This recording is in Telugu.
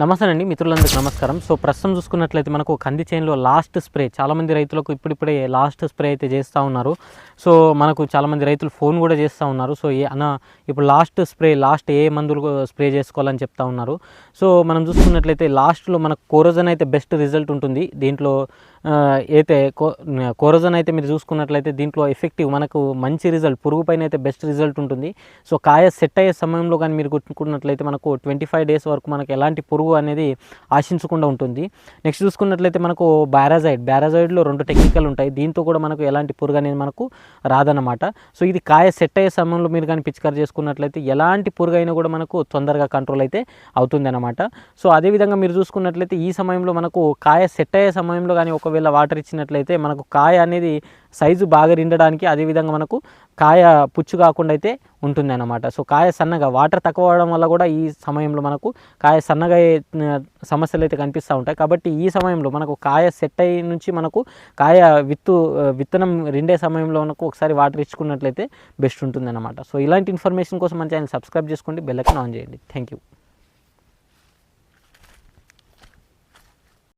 నమస్తే అండి మిత్రులందరికీ నమస్కారం. సో ప్రస్తుతం చూసుకున్నట్లయితే మనకు కంది చేనులో లాస్ట్ స్ప్రే చాలామంది రైతులకు ఇప్పుడిప్పుడే లాస్ట్ స్ప్రే అయితే చేస్తూ ఉన్నారు. సో మనకు చాలామంది రైతులు ఫోన్ కూడా చేస్తూ ఉన్నారు. సో ఏ అన్న ఇప్పుడు లాస్ట్ స్ప్రే లాస్ట్ ఏ మందులు స్ప్రే చేసుకోవాలని చెప్తా ఉన్నారు. సో మనం చూసుకున్నట్లయితే లాస్ట్లో మనకు కోరోజన్ అయితే బెస్ట్ రిజల్ట్ ఉంటుంది. దీంట్లో అయితే కోరోజన్ అయితే మీరు చూసుకున్నట్లయితే దీంట్లో ఎఫెక్టివ్ మనకు మంచి రిజల్ట్ పురుగు పైన అయితే బెస్ట్ రిజల్ట్ ఉంటుంది. సో కాయ సెట్ అయ్యే సమయంలో కానీ మీరు గుర్తుకున్నట్లయితే మనకు ట్వంటీ ఫైవ్ డేస్ వరకు మనకు ఎలాంటి పురుగు అనేది ఆశించకుండా ఉంటుంది. నెక్స్ట్ చూసుకున్నట్లయితే మనకు బ్యారాజైడ్ బ్యారాజైడ్లో రెండు టెక్నికల్ ఉంటాయి. దీంతో కూడా మనకు ఎలాంటి పురుగు అనేది మనకు రాదన్నమాట. సో ఇది కాయ సెట్ అయ్యే సమయంలో మీరు కానీ పిచికారి చేసుకున్నట్లయితే ఎలాంటి పురుగు అయినా కూడా మనకు తొందరగా కంట్రోల్ అయితే అవుతుంది అనమాట సో అదేవిధంగా మీరు చూసుకున్నట్లయితే ఈ సమయంలో మనకు కాయ సెట్ అయ్యే సమయంలో కానీ ఒకవేళ వాటర్ ఇచ్చినట్లయితే మనకు కాయ అనేది సైజు బాగా నిండడానికి అదేవిధంగా మనకు కాయ పుచ్చు కాకుండా అయితే ఉంటుంది అన్నమాట సో కాయ సన్నగా వాటర్ తక్కువ అవడం వల్ల కూడా ఈ సమయంలో మనకు కాయ సన్నగా సమస్యలు అయితే కనిపిస్తూ ఉంటాయి. కాబట్టి ఈ సమయంలో మనకు కాయ సెట్ అయ్యి నుంచి మనకు కాయ విత్తు విత్తనం రెండే సమయంలో మనకు ఒకసారి వాటర్ ఇచ్చుకున్నట్లయితే బెస్ట్ ఉంటుంది అనమాట సో ఇలాంటి ఇన్ఫర్మేషన్ కోసం మన ఛానల్ సబ్స్క్రైబ్ చేసుకోండి బెల్ ఆన్ చేయండి. Thank you.